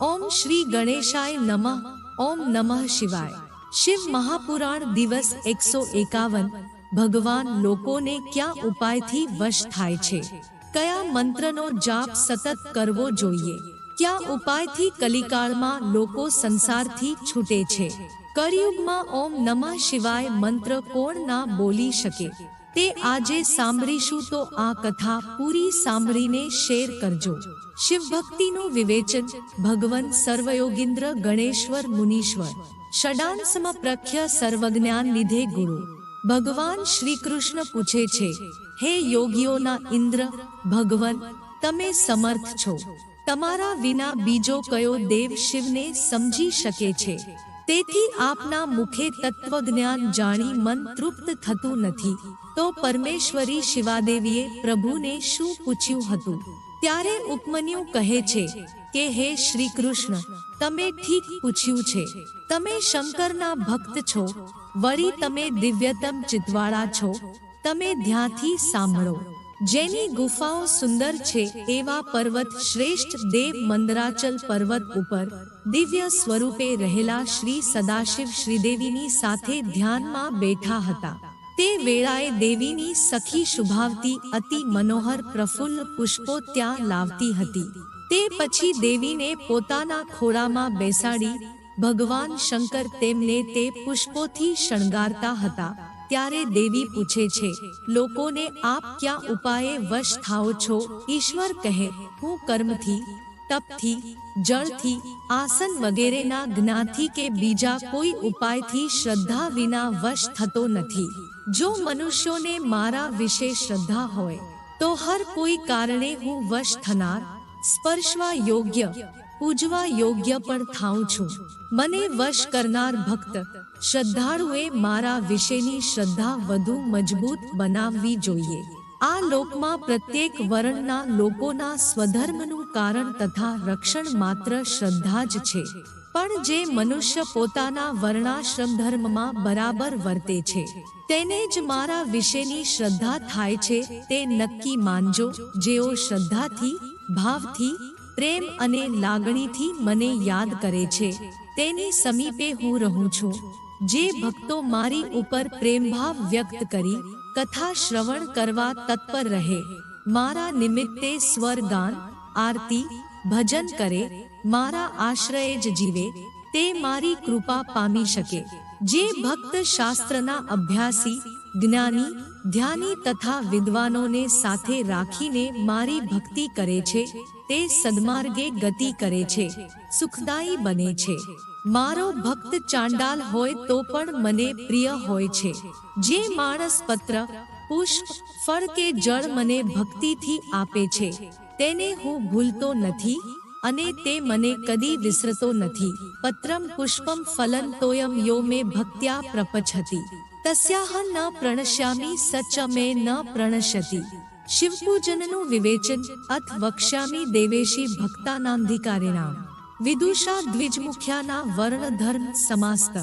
ઓમ શ્રી ગણેશાય નમઃ, ઓમ નમઃ શિવાય. શિવ મહાપુરાણ દિવસ એકસો એકાવન. ભગવાન લોકોને કયા ઉપાયથી વશ થાય છે? કયા મંત્રનો જાપ સતત કરવો જોઈએ? કયા ઉપાયથી કલિકાળમાં લોકો સંસારથી છૂટે છે? કળિયુગમાં ઓમ નમઃ શિવાય મંત્ર કોણ ના બોલી શકે? તે આજે સાંભળીશું તો આ કથા પૂરી સાંભળીને શેર કરજો. શિવ ભક્તિનું વિવેચન ભગવન સર્વયોગિન્દ્ર ગણેશ્વર મુનીશ્વર. ષડાંશમ પ્રખ્ય સર્વજ્ઞાન લીધે ગુરુ. ભગવાન શ્રી કૃષ્ણ પૂછે છે, હે યોગીઓના ઇન્દ્ર, ભગવન, તમે સમર્થ છો? તમારા વિના બીજો કયો દેવ શિવને સમજી શકે છે? તેથી આપના મુખે તત્વજ્ઞાન જાણી મન તૃપ્ત થતું નથી. તો પરમેશ્વરી શિવાદેવીએ પ્રભુને શું પૂછ્યું હતું? ત્યારે ઉપમન્યુ કહે છે કે, હે શ્રી કૃષ્ણ તમે ઠીક પૂછ્યું છે. તમે શંકરના ભક્ત છો. વળી તમે દિવ્યતમ ચિતવાળા છો. તમે ધ્યાથી સાંભળો. જેની ગુફાઓ સુંદર છે એવા પર્વત શ્રેષ્ઠ દેવ મંદરાચલ પર્વત ઉપર. દિવ્ય સ્વરૂપે રહેલા શ્રી સદાશિવ શ્રીદેવીની સાથે ધ્યાનમાં બેઠા હતા. તે વેળાએ દેવીની સખી શુભાવતી અતિ મનોહર પ્રફુલ્લ પુષ્પો ત્યાં લાવતી હતી. તે પછી દેવીને પોતાના ખોળામાં બેસાડી ભગવાન શંકર તેમને તે પુષ્પોથી શણગારતા હતા. ત્યારે દેવી પૂછે છે, લોકોને આપ ક્યાં ઉપાયે વશ થાઓ છો? ઈશ્વર કહે, હું કર્મથી, તપથી, જળથી, આસન વગેરેના જ્ઞાનથી કે બીજા કોઈ ઉપાયથી શ્રદ્ધા વિના વશ થતો નથી. જો મનુષ્યોને મારા વિશે શ્રદ્ધા હોય, તો હર કોઈ કારણે હું વશ થનાર, સ્પર્શવા યોગ્ય, પૂજવા યોગ્ય પણ થાઉં છું. મને વશ કરનાર ભક્ત શ્રદ્ધાળુએ મારા વિશેની શ્રદ્ધા વધુ મજબૂત બનાવવી જોઈએ. આ લોકમાં પ્રત્યેક વર્ણના લોકોના સ્વધર્મનું કારણ તથા રક્ષણ માત્ર શ્રદ્ધા જ છે. પણ જે મનુષ્ય પોતાના વર્ણાશ્રમ ધર્મમાં બરાબર વર્તે છે, તેને જ મારા વિશેની શ્રદ્ધા થાય છે, તે નક્કી માનજો. જેઓ શ્રદ્ધાથી, ભાવથી, પ્રેમ અને લાગણીથી મને યાદ કરે છે, તેની સમીપે હું રહું છું. જે ભક્તો મારી ઉપર પ્રેમભાવ વ્યક્ત કરી કથા શ્રવણ કરવા તત્પર રહે, મારા નિમિત્તે સ્વર ગાન આરતી, ભજન કરે, મારા આશ્રયે જ જીવે, તે મારી કૃપા પામી શકે. જે ભક્ત શાસ્ત્રના અભ્યાસી, જ્ઞાની, ધ્યાની તથા વિદ્વાનોને સાથે રાખીને મારી ભક્તિ કરે છે, તે સદમાર્ગે ગતિ કરે છે, સુખદાયી બને છે. મારો ભક્ત ચાંડાલ હોય તો પણ મને પ્રિય હોય છે. જે માણસ પત્ર, પુષ્પ, ફળ કે જળ મને ભક્તિથી આપે છે, તેને હું ભૂલતો નથી અને તે મને કદી વિસરતો નથી. પત્રમ પુષ્પમ ફલન તોયમ યો મે ભક્ત્યા પ્રપછતી તસ્યાહ ન પ્રણશ્યામી, સચ મે ન પ્રણશતી શિવપૂજનનું વિવેચન અથ વક્ષ્યામી દેવેશી ભક્તાનાંધિકારિણામ વિદુષા દ્વિજમુખ્યાના વર્ણ ધર્મ સમાસ્ત.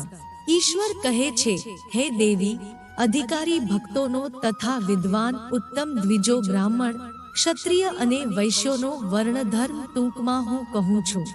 ઈશ્વર કહે છે, હે દેવી, અધિકારી ભક્તોનો તથા વિદ્વાન ઉત્તમ દ્વિજો બ્રાહ્મણ, ક્ષત્રિય અને વૈશ્યોનો વર્ણધર્મ ટૂંકમાં હું કહું છું.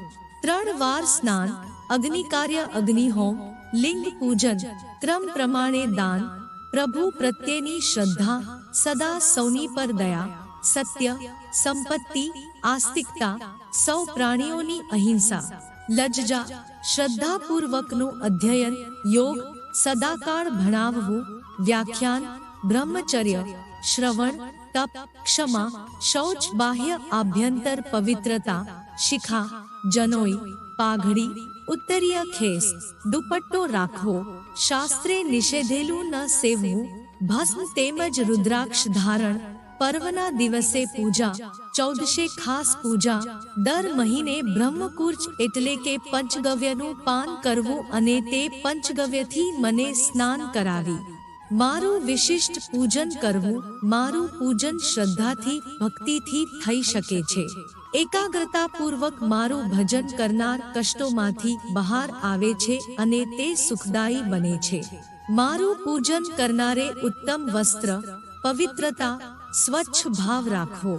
ત્રણ વાર સ્નાન, અગ્નિકાર્ય અગ્નિહોમ, લિંગ પૂજન, ક્રમ પ્રમાણે દાન, પ્રભુ પ્રત્યેની શ્રદ્ધા, સદા સૌની પર દયા, સત્ય સંપત્તિ, આસ્તિકતા, સૌ પ્રાણીઓની અહિંસા, લજ્જા, શ્રદ્ધાપૂર્વકનું અધ્યયન, યોગ, સદાકાળ ભણાવવું, વ્યાખ્યાન, બ્રહ્મચર્ય, શ્રવણ, તપ, ક્ષમા, શૌચ, બાહ્ય આભ્યંતર પવિત્રતા, શિખા, જનોઈ, પાઘડી, ઉત્તરીય ખેસ, દુપટ્ટો રાખવો, શાસ્ત્રે નિષેધેલું ન સેવવું, ભસ્મ તેમજ રુદ્રાક્ષ ધારણ પર્વના દિવસે પૂજા, ચૌદશે ખાસ પૂજા. દર મહિને બ્રહ્મકુર્ચ એટલે કે પંચગવ્યનું પાન કરવું અને તે પંચગવ્યથી મને સ્નાન કરાવી. મારું વિશિષ્ટ પૂજન કરવું મારું પૂજન શ્રદ્ધાથી, ભક્તિથી થઈ શકે છે. એકાગ્રતા પૂર્વક મારું ભજન કરનાર કષ્ટોમાંથી બહાર આવે છે અને તે સુખદાયી બને છે. મારું પૂજન કરનારે ઉત્તમ વસ્ત્ર, પવિત્રતા સ્વચ્છ ભાવ રાખવો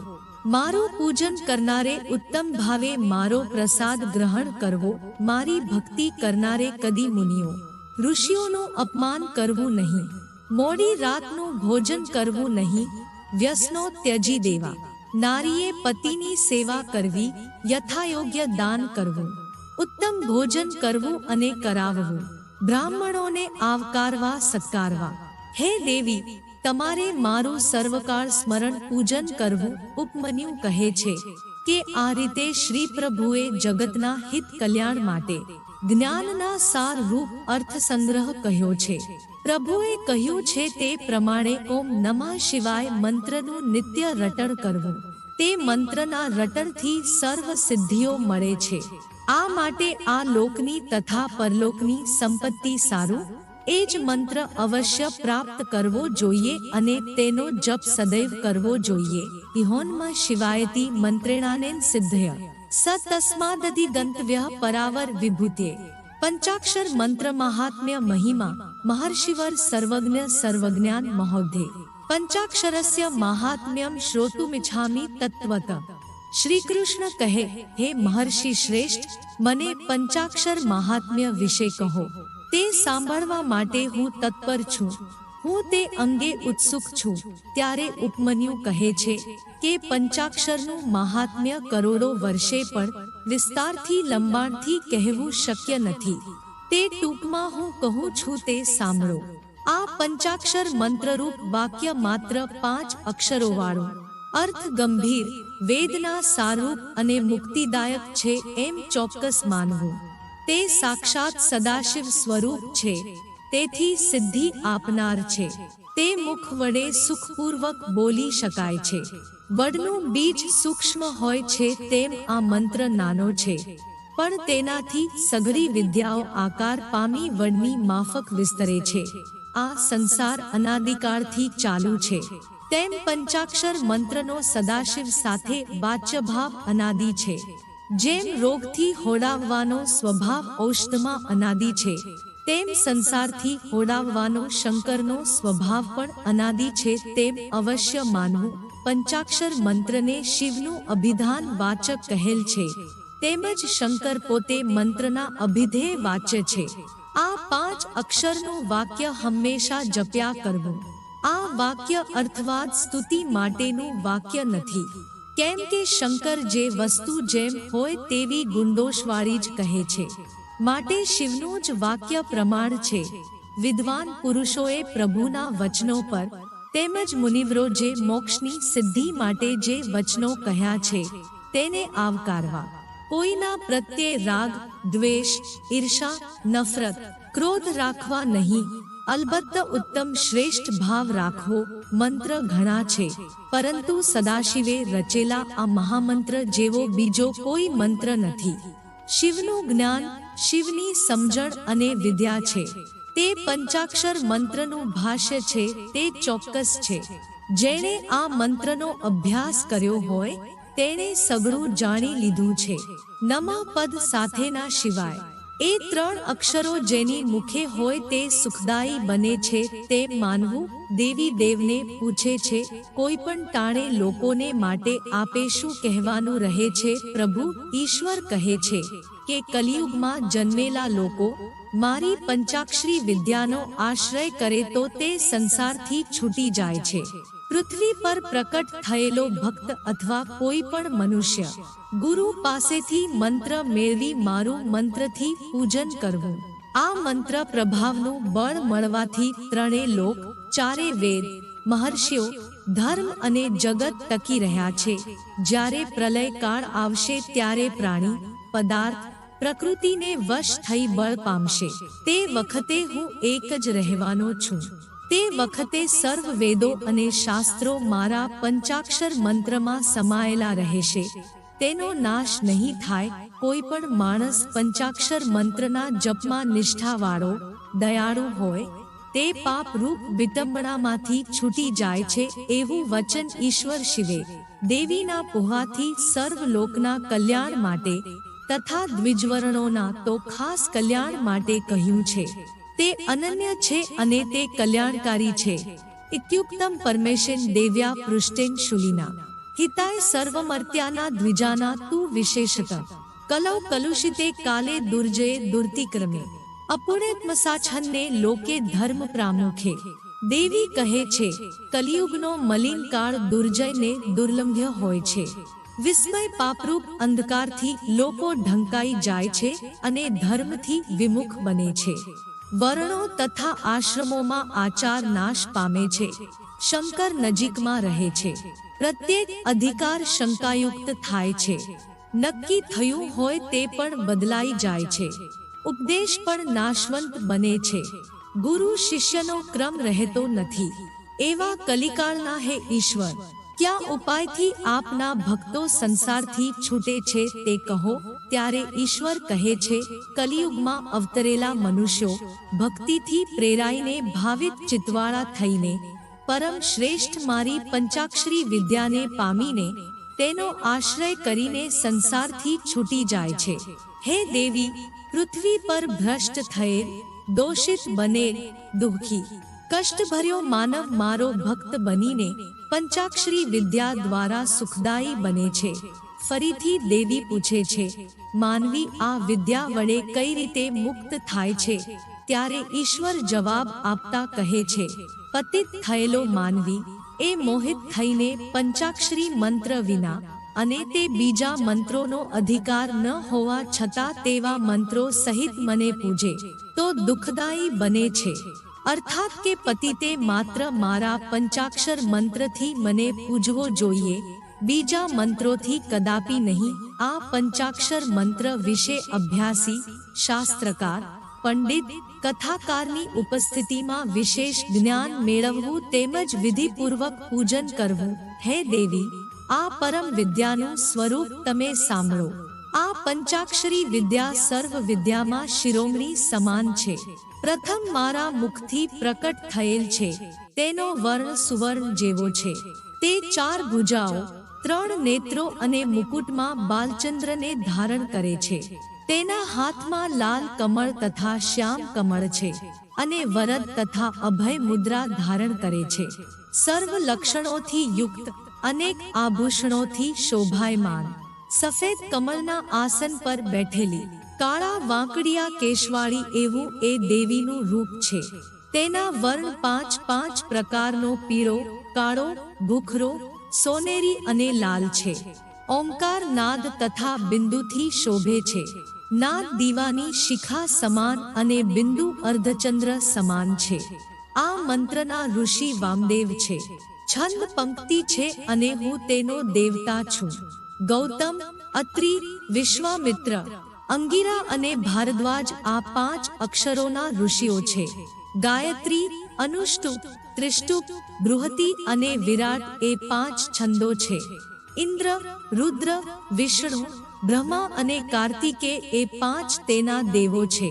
મારું પૂજન કરનારે ઉત્તમ ભાવે મારો પ્રસાદ ગ્રહણ કરવો મારી ભક્તિ કરનારે કદી મુનિઓ ઋષિઓનું અપમાન કરવું નહીં મોડી રાતનું ભોજન કરવું નહીં વ્યસનો ત્યજી દેવા નારીએ પતિની સેવા કરવી યથાયોગ્ય દાન કરવું ઉત્તમ ભોજન કરવું અને કરાવવું બ્રાહ્મણોને આવકારવા સત્કારવા હે દેવી તમારે મારું સર્વકાળ સ્મરણ પૂજન કરવું ઉપમન્યુ કહે છે કે આ રીતે શ્રી પ્રભુએ જગતના હિત કલ્યાણ માટે જ્ઞાનના સાર રૂપ અર્થ સંગ્રહ કહ્યો છે. પ્રભુએ કહ્યું છે તે પ્રમાણે ઓમ નમઃ શિવાય મંત્રનું નિત્ય રટણ કરવું. તે મંત્રના રટણથી સર્વ સિદ્ધિઓ મળે છે. આ માટે આ લોકની તથા પરલોકની સંપત્તિ સારું એ જ મંત્ર અવશ્ય પ્રાપ્ત કરવો જોઈએ અને તેનો જપ સદૈવ કરવો જોઈએ. ઇહોનમાં શિવાયતી મંત્રેણાનેન સિદ્ધય. સ તસ્માદધિ ગંતવ્ય પરાવર વિભૂતે. પંચાક્ષર મંત્ર મહાત્મ્ય મહિમા. મહર્ષિવર સર્વજ્ઞ સર્વજ્ઞાન મહોધે પંચાક્ષરસ્ય મહાત્મ્યમ શ્રોતુમિચ્છામિ તત્વત. શ્રી કૃષ્ણ કહે, હે મહર્ષિ શ્રેષ્ઠ, મને પંચાક્ષર મહાત્મ્ય વિશે કહો. તે સાંભળવા માટે હું તત્પર છું. હું તે અંગે ઉત્સુક છું. ત્યારે ઉપમન્યુ કહે છે કે પંચાક્ષરનું મહાત્મ્ય કરોડો વર્ષે પણ વિસ્તારથી લંબાણથી કહેવું શક્ય નથી. તે ટૂંકમાં હું કહું છું તે સાંભળો. આ પંચાક્ષર મંત્રરૂપ વાક્ય માત્ર પાંચ અક્ષરોવાળું. અર્થ ગંભીર, વેદના સારૂપ અને મુક્તિદાયક છે એમ ચોક્કસ માનવું. તે સાક્ષાત સદાશિવ સ્વરૂપ છે. તેથી સિદ્ધિ આપનાર છે. તે મુખ વડે સુખપૂર્વક બોલી શકાય છે. વડનું બીજ સૂક્ષ્મ હોય છે તેમ આ મંત્ર નાનો છે. પણ તેનાથી સઘળી વિદ્યાઓ આકાર પામી વડની માફક વિસ્તરે છે. આ સંસાર અનાદિકાળથી ચાલુ છે. તેમ પંચાક્ષર મંત્રનો સદાશિવ સાથે વાચ્યભાવ અનાદિ છે. જેમ રોગથી હોડાવવાનો સ્વભાવ ઔષધમાં અનાદિ છે તેમ સંસારથી હોડાવવાનો શંકરનો સ્વભાવ પણ અનાદિ છે તેમ અવશ્ય માનવું. પંચાક્ષર મંત્રને શિવનું અભિધાન વાચક કહેલ છે તેમજ શંકર પોતે મંત્રના અભિધેય વાચ્ય છે. આ પાંચ અક્ષરનું વાક્ય હંમેશા જપ્યા કરવું. આ વાક્ય અર્થવાદ સ્તુતિ માટેનું વાક્ય નથી. કેમ કે શંકર જે વસ્તુ જેમ હોય તેવી ગુંડોશવાળી જ કહે છે. માટે શિવનું જ વાક્ય પ્રમાણ છે. વિદ્વાન પુરુષોએ પ્રભુના વચનો પર તેમજ મુનિવરો જે મોક્ષની સિદ્ધિ માટે જે વચનો કહ્યા છે, તેને આવકારવા. કોઈના પ્રત્યે રાગ, દ્વેષ, ઈર્ષા, નફરત, ક્રોધ રાખવા નહીં અલબત્ત ઉત્તમ શ્રેષ્ઠ ભાવ રાખવો મંત્ર ઘણા છે, પરંતુ સદાશિવે રચેલા આ મહામંત્ર જેવો બીજો કોઈ મંત્ર નથી. શિવનું જ્ઞાન, શિવની સમજણ અને વિદ્યા છે. તે પંચાક્ષર મંત્રનું ભાષ્ય છે, તે ચોક્કસ છે. જેણે આ મંત્રનો અભ્યાસ કર્યો હોય, તેણે સગળું જાણી લીધું છે. નમા પદ સાથેના શિવાય. એ ત્રણ અક્ષરો જેની મુખે હોય તે સુખદાયી બને છે, તે માનવું દેવી દેવને પૂછે છે, કોઈ પણ ટાણે લોકોને માટે આપે શું કહેવાનું રહે છે, પ્રભુ ઈશ્વર કહે છે કે કલિયુગમાં જન્મેલા લોકો મારી પંચાક્ષરી વિદ્યાનો આશ્રય કરે તો તે સંસારથી છૂટી જાય છે. પૃથ્વી પર પ્રકટ થયેલો ભક્ત અથવા કોઈ પણ મનુષ્ય, ગુરુ પાસેથી મંત્ર મેળવી મારું મંત્રથી પૂજન કરવું. આ મંત્ર પ્રભાવનું બળ મળવાથી ત્રણે લોક, ચારે વેદ, મહર્ષિઓ, ધર્મ અને જગત ટકી રહ્યા છે. જ્યારે પ્રલયકાળ આવશે ત્યારે પ્રાણી, પદાર્થ, પ્રકૃતિને વશ થઈ બળ પામશે. તે વખતે હું એક જ રહેવાનો છું. તે વખતે સર્વ વેદો અને શાસ્ત્રો મારા પંચાક્ષર મંત્રમાં સમાયેલા રહેશે. તેનો નાશ નહીં થાય, કોઈ પણ માણસ પંચાક્ષર મંત્રના જપમાં નિષ્ઠાવાળો, દયાળુ હોય, તે પાપ રૂપ વિટંબણામાંથી છૂટી જાય છે એવું વચન ઈશ્વર શિવે. દેવીના પુહાથી સર્વ લોકના કલ્યાણ માટે તથા દ્વિજવર્ણોના તો ખાસ કલ્યાણ માટે કહ્યું છે. તે અનન્ય છે અને તે કલ્યાણકારી છે. ઇત્યુક્તમ પરમેશન દેવ્યા પૃષ્ટેન શુલિના. હિતાય સર્વમર્ત્યાના દ્વિજાના તુ વિશેષત. કલૌ કલુષિતે કાલે દુર્જયે દુર્તિક્રમે. અપુણ્યત્મસાછન્ને લોકે ધર્મ પ્રામુખે. દેવી કહે છે, કલિયુગનો મલિન કાળ દુર્જયને દુર્લંઘ્ય હોય છે. વિસ્મય પાપરૂપ અંધકારથી લોકો ઢંકાઈ જાય છે અને ધર્મથી વિમુખ બને છે. વર્ણો તથા આશ્રમોમાં આચાર નાશ પામે છે. શંકર નજીકમાં રહે છે. પ્રત્યેક અધિકાર શંકાયુક્ત થાય છે. નક્કી થયું હોય તે પણ બદલાઈ જાય છે. ઉપદેશ પણ નાશવંત બને છે. ગુરુ શિષ્યનો ક્રમ રહેતો નથી. એવા કલિકાળના હે ઈશ્વર, ક્યાં ઉપાયથી આપના ભક્તો સંસારથી છૂટે છે તે કહો? ત્યારે ઈશ્વર કહે છે, કલિયુગમાં અવતરેલા મનુષ્યો ભક્તિથી પ્રેરાઈને ભાવિત ચિતવાળા થઈને પરમ શ્રેષ્ઠ મારી પંચાક્ષરી વિદ્યાને પામીને તેનો આશ્રય કરીને સંસારથી છૂટી જાય છે. હે દેવી, પૃથ્વી પર ભ્રષ્ટ થયેલ, દોષિત બનેલ, દુઃખી, કષ્ટભર્યો માનવ મારો ભક્ત બનીને પંચાક્ષરી વિદ્યા દ્વારા સુખદાયી બને છે. ફરીથી દેવી પૂછે છે, માનવી, આ વિદ્યા વડે કઈ રીતે મુક્ત થાય છે? ત્યારે ઈશ્વર જવાબ આપતા કહે છે, પતિત થયેલો માનવી, એ મોહિત થઈને પંચાક્ષરી મંત્ર વિના અને તે બીજા મંત્રોનો અધિકાર ન હોવા છતાં તેવા મંત્રો સહિત મને પૂજે, તો દુઃખદાયી બને છે. અર્થાત કે પતિતે માત્ર મારા પંચાક્ષર મંત્રથી મને પૂજવો જોઈએ બીજા મંત્રોથી કદાપી નહીં, આ પંચાક્ષર મંત્ર વિશે અભ્યાસી, શાસ્ત્રકાર, પંડિત, કથાકારની ઉપસ્થિતિમાં વિશેષ જ્ઞાન મેળવવું તેમજ વિધિપૂર્વક પૂજન કરવું. હે દેવી, આ પરમ વિદ્યાનું સ્વરૂપ તમે સાંભળો. આ પંચાક્ષરી વિદ્યા સર્વ વિદ્યામાં શિરોમણી સમાન છે. પ્રથમ મારા મુખથી પ્રકટ થયેલ છે. તેનો વર્ણ સુવર્ણ જેવો છે. તે ચાર ભુજાઓ ત્રણ નેત્રો અને મુકુટમાં બાલચંદ્રને ધારણ કરે છે. તેના હાથમાં લાલ કમળ તથા શ્યામ કમળ છે અને વરદ તથા અભય મુદ્રા ધારણ કરે છે. સર્વ લક્ષણોથી યુક્ત, અનેક આભૂષણોથી શોભાયમાન. સફેદ કમળના આસન પર બેઠેલી, કાળા વાંકડિયા કેશવાળી એવું એ દેવીનું રૂપ છે. તેના વર્ણ પાંચ પાંચ પ્રકારનો પીળો, કાળો, ભૂખરો સોનેરી અને લાલ છે. ઓમકાર નાદ તથા બિંદુથી શોભે છે. નાદ દીવાની શિખા સમાન અને બિંદુ અર્ધચંદ્ર સમાન છે. આ મંત્રના ઋષિ વામદેવ છે. છંદ પંક્તિ છે અને હું તેનો દેવતા છું. ગૌતમ, અત્રિ, વિશ્વામિત્ર, અંગીરા અને ભારદ્વાજ આ પાંચ અક્ષરોના ઋષિઓ છે. ગાયત્રી અનુષ્ટુપ ત્રિષ્ટુપ બૃહતિ અને વિરાટ એ પાંચ છંદો છે. ઇન્દ્ર, રુદ્ર, વિષ્ણુ, બ્રહ્મા અને કાર્તિકે એ પાંચ તેના દેવો છે.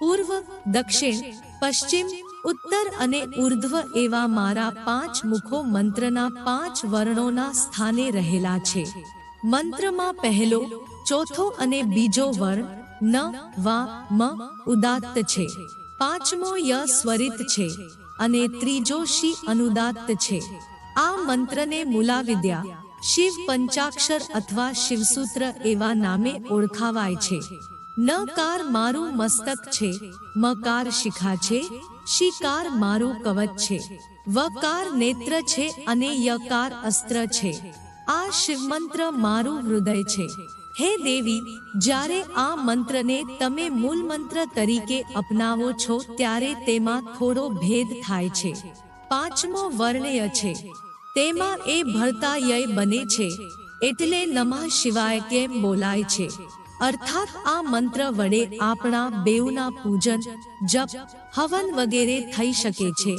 પૂર્વ, દક્ષિણ, પશ્ચિમ, ઉત્તર અને ઉર્ધ્વ એવા મારા પાંચ મુખો મંત્રના પાંચ વર્ણોના સ્થાને રહેલા છે. મંત્રમાં પહેલો, ચોથો અને બીજો વર્ણ, ન, વા, મ, ઉદાત્ત છે. પાંચમો ય સ્વરિત છે અને ત્રીજો શિ અનુદાત્ત છે. આ મંત્રને મૂલાવિદ્યા, શિવ પંચાક્ષર અથવા શિવસૂત્ર એવા નામે ઓળખાવાય છે. નકાર મારું મસ્તક છે મકાર શિખા છે શિકાર મારું કવચ છે વકાર નેત્ર છે અને યકાર અસ્ત્ર છે. આ શિવમંત્ર મારું હૃદય છે. હે દેવી, જ્યારે આ મંત્રને તમે મૂળ મંત્ર તરીકે અપનાવો છો, ત્યારે તેમાં થોડો ભેદ થાય છે. પાંચમો વર્ણય છે, તેમાં એ યય બને છે, એટલે નમઃ શિવાય કેમ બોલાય છે? અર્થાત આ મંત્ર વડે આપણા બેઉના પૂજન, જપ, હવન વગેરે થઈ શકે છે.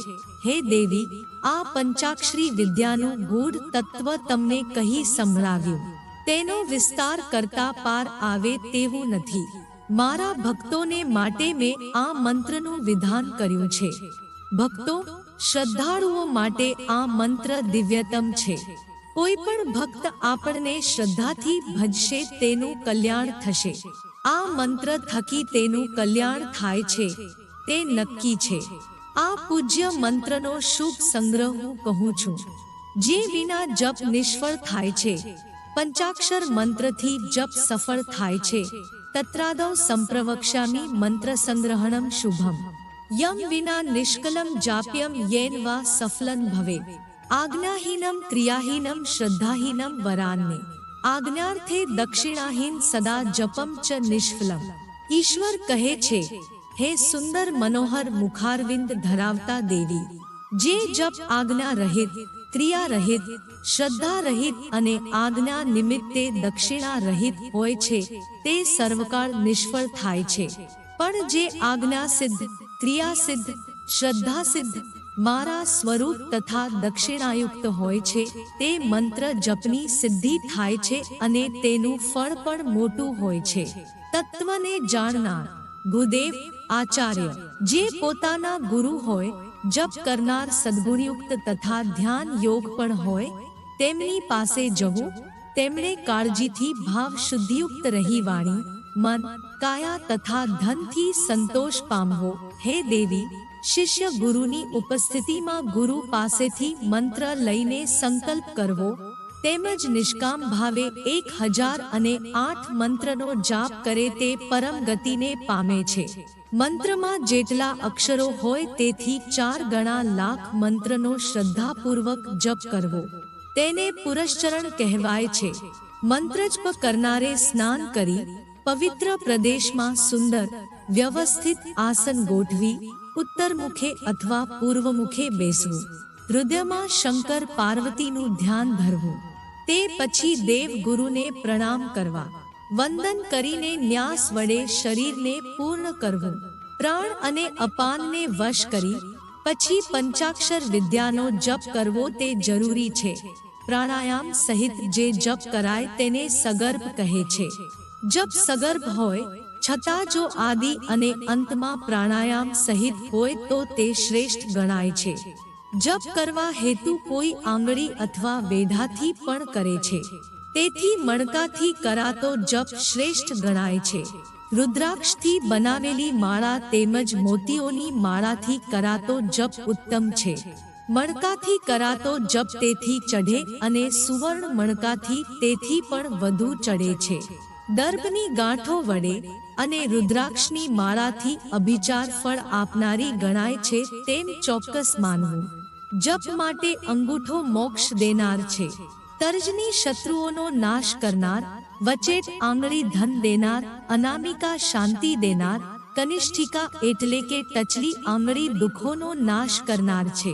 હે દેવી, આ પંચાક્ષરી વિદ્યાનું ગૂઢ તત્વ તમને કહી સંભળાવ્યું. તેનો વિસ્તાર કરતા પાર આવે તેવું નથી. મારા ભક્તોને માટે મેં આ મંત્રનું વિધાન કર્યું છે. ભક્તો, શ્રદ્ધાળુઓ માટે આ મંત્ર દિવ્યતમ છે. કોઈ પણ ભક્ત આપણને શ્રદ્ધાથી ભજશે તેનું કલ્યાણ થશે. આ મંત્ર થકી તેનું કલ્યાણ થાય છે. તે નક્કી છે. આ પૂજ્ય મંત્રનો શુભ સંગ્રહ હું કહું છું. જે વિના જપ નિષ્ફળ થાય છે. પંચાક્ષર મંત્રથી જપ સફળ થાય છે. તત્રાદૌ સંપ્રવક્ષામી મંત્ર સંગ્રહણમ શુભમ. યમ વિના નિષ્કલમ જાપ્યમ યેન વા સફલન ભવે. આજ્ઞાહીનમ ક્રિયાહીનમ શ્રદ્ધાહીનમ વરાન્ને આજ્ઞાર્થે દક્ષિણાહીન સદા જપમ ચ નિષ્ફલમ. ઈશ્વર કહે છે, હે સુંદર મનોહર મુખારવિંદ ધરાવતા દેવી, જે જપ આજ્ઞા રહિત ક્રિયા રહિત શ્રદ્ધા રહિત અને આજ્ઞા નિમિત્તે દક્ષિણા રહિત હોય છે, તે સર્વકાળ નિષ્ફળ થાય છે. પણ જે આજ્ઞા સિદ્ધ ક્રિયા સિદ્ધ શ્રદ્ધા સિદ્ધ મારા સ્વરૂપ તથા દક્ષિણાયુક્ત હોય છે, તે મંત્ર જપની સિદ્ધિ થાય છે અને તેનું ફળ પણ મોટું હોય છે. તત્વને જાણનાર ગુદેવ આચાર્ય, જે પોતાના ગુરુ હોય જપ કરનાર સદગુણયુક્ત તથા ધ્યાન યોગ પણ હોય, તેમની પાસે જવું, તેમણે કાળજીથી ભાવ શુદ્ધિયુક્ત રહી વાણી, મન, કાયા તથા ધનથી સંતોષ પામવો. હે દેવી, શિષ્ય ગુરુની ઉપસ્થિતિમાં ગુરુ પાસેથી મંત્ર લઈને સંકલ્પ કરવો, તેમજ નિષ્કામ ભાવે એક હજાર અને આઠ મંત્રનો જાપ કરે તે પરમ ગતિને પામે છે. મંત્રમાં જેટલા અક્ષરો હોય તેથી ચાર ગણા લાખ મંત્રનો શ્રદ્ધાપૂર્વક જપ કરવો. તેને પુરશ્ચરણ કહેવાય છે. મંત્રજપ કરનારે સ્નાન કરી, પવિત્ર પ્રદેશમાં સુંદર, વ્યવસ્થિત આસન ગોઠવી ઉત્તર મુખે અથવા પૂર્વ મુખે બેસવું. હૃદયમાં શંકર પાર્વતીનું ધ્યાન ધરવું. તે પછી દેવ ગુરુને પ્રણામ કરવા. વંદન કરીને ન્યાસ વડે શરીરને પૂર્ણ કરવું. પ્રાણ અને અપાનને વશ કરી, પછી પંચાક્ષર વિદ્યાનો જપ કરવો તે જરૂરી છે. પ્રાણાયામ સહિત જે જપ કરાય તેને સગર્ભ કહે છે. જપ સગર્ભ હોય, છતાં જો આદિ અને અંતમાં પ્રાણાયામ સહિત હોય તો તે શ્રેષ્ઠ ગણાય છે. જપ કરવા હેતુ કોઈ આંગળી અથવા વેઢાથી પણ કરે છે. તેથી મણકાથી કરાતો જપ શ્રેષ્ઠ ગણાય છે. રુદ્રાક્ષથી બનાવેલી માળા તેમજ મોતીઓની માળાથી કરાતો જપ ઉત્તમ છે. મણકાથી કરાતો જપ તેથી ચઢે અને સુવર્ણ મણકાથી તેથી પણ વધુ ચડે છે. દર્ભની ગાંઠો વડે અને રુદ્રાક્ષની માળાથી અભિચાર ફળ આપનારી ગણાય છે તેમ ચોક્કસ માનવું. જપ માટે અંગૂઠો મોક્ષ દેનાર છે. તર્જની શત્રુઓનો નાશ કરનાર, વચેટ આંગળી ધન દેનાર, અનામિકા શાંતિ દેનાર, કનિષ્ઠિકા એટલે કે ટચલી આંગળી દુઃખોનો નાશ કરનાર છે.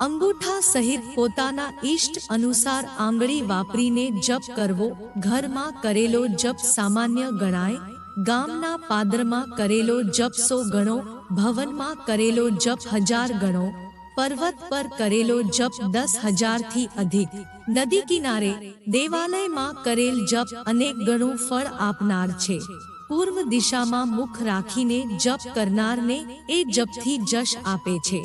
અંગૂઠા સહિત પોતાના ઈષ્ટ અનુસાર આંગળી વાપરીને જપ કરવો, ઘરમાં કરેલો જપ સામાન્ય ગણાય, ગામના પાદરમાં કરેલો જપ સો ગણો, ભવનમાં કરેલો જપ હજાર ગણો, પર્વત પર કરેલો જપ દસ હજારથી અધિક. નદી કિનારે દેવાલયમાં કરેલ જપ અનેક ગણું ફળ આપનાર છે. પૂર્વ દિશામાં મુખ રાખીને જપ કરનારને એ જપથી જશ આપે છે.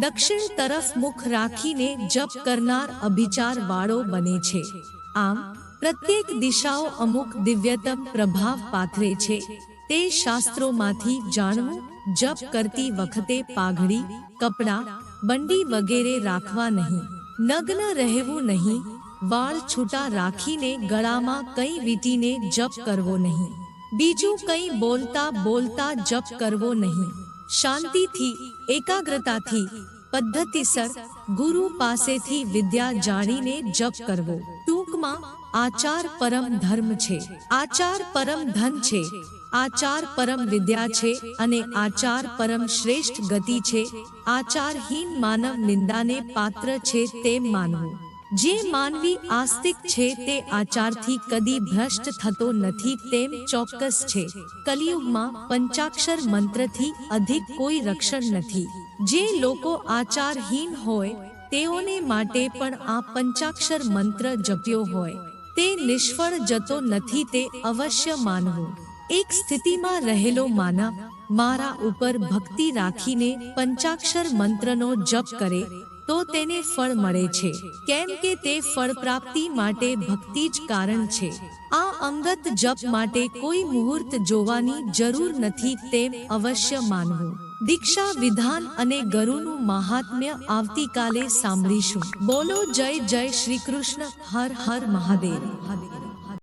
દક્ષિણ તરફ મુખ રાખીને જપ કરનાર અભિચાર વાળો બને છે. આમ, પ્રત્યેક દિશાઓ અમુક દિવ્યતમ પ્રભાવ પાથરે છે. તે શાસ્ત્રોમાંથી જાણવું, જપ કરતી વખતે પાઘડી, કપડાં, બંડી વગેરે રાખવા નહીં. નગ્ન રહેવું નહીં. વાળ છૂટા રાખીને ગળામાં કંઈ વીટીને જપ કરવો નહીં. બીજું કંઈ બોલતા બોલતા જપ કરવો નહીં. શાંતિથી, એકાગ્રતાથી, પદ્ધતિસર ગુરુ પાસેથી વિદ્યા જાણીને જપ કરવો. ટૂંકમાં, આચાર પરમ ધર્મ છે. આચાર પરમ ધન છે. આચાર પરમ વિદ્યા છે અને આચાર પરમ શ્રેષ્ઠ ગતિ છે. આચારહીન માનવ નિંદાને પાત્ર છે તેમ માનવું. જે માનવી આસ્તિક છે તે આચારથી કદી ભ્રષ્ટ થતો નથી તેમ ચોક્કસ છે. કલિયુગમાં પંચાક્ષર મંત્રથી અધિક કોઈ રક્ષણ નથી. જે લોકો આચારહીન હોય, તેઓને માટે પણ આ પંચાક્ષર મંત્ર જપ્યો હોય. તે નિષ્ફળ જતો નથી તે અવશ્ય માનવું. એક સ્થિતિમાં રહેલો માનવ મારા ઉપર ભક્તિ રાખીને પંચાક્ષર મંત્રનો જપ કરે, તો તેને ફળ મળે છે. કેમ કે તે ફળ પ્રાપ્તિ માટે ભક્તિ જ કારણ છે. આ અંગત જપ માટે કોઈ મુહૂર્ત જોવાની જરૂર નથી તેમ અવશ્ય માનવું. દીક્ષા વિધાન અને ગરુનું મહાત્મ્ય આવતીકાલે સાંભળીશું. બોલો જય જય શ્રી કૃષ્ણ. હર હર મહાદેવ.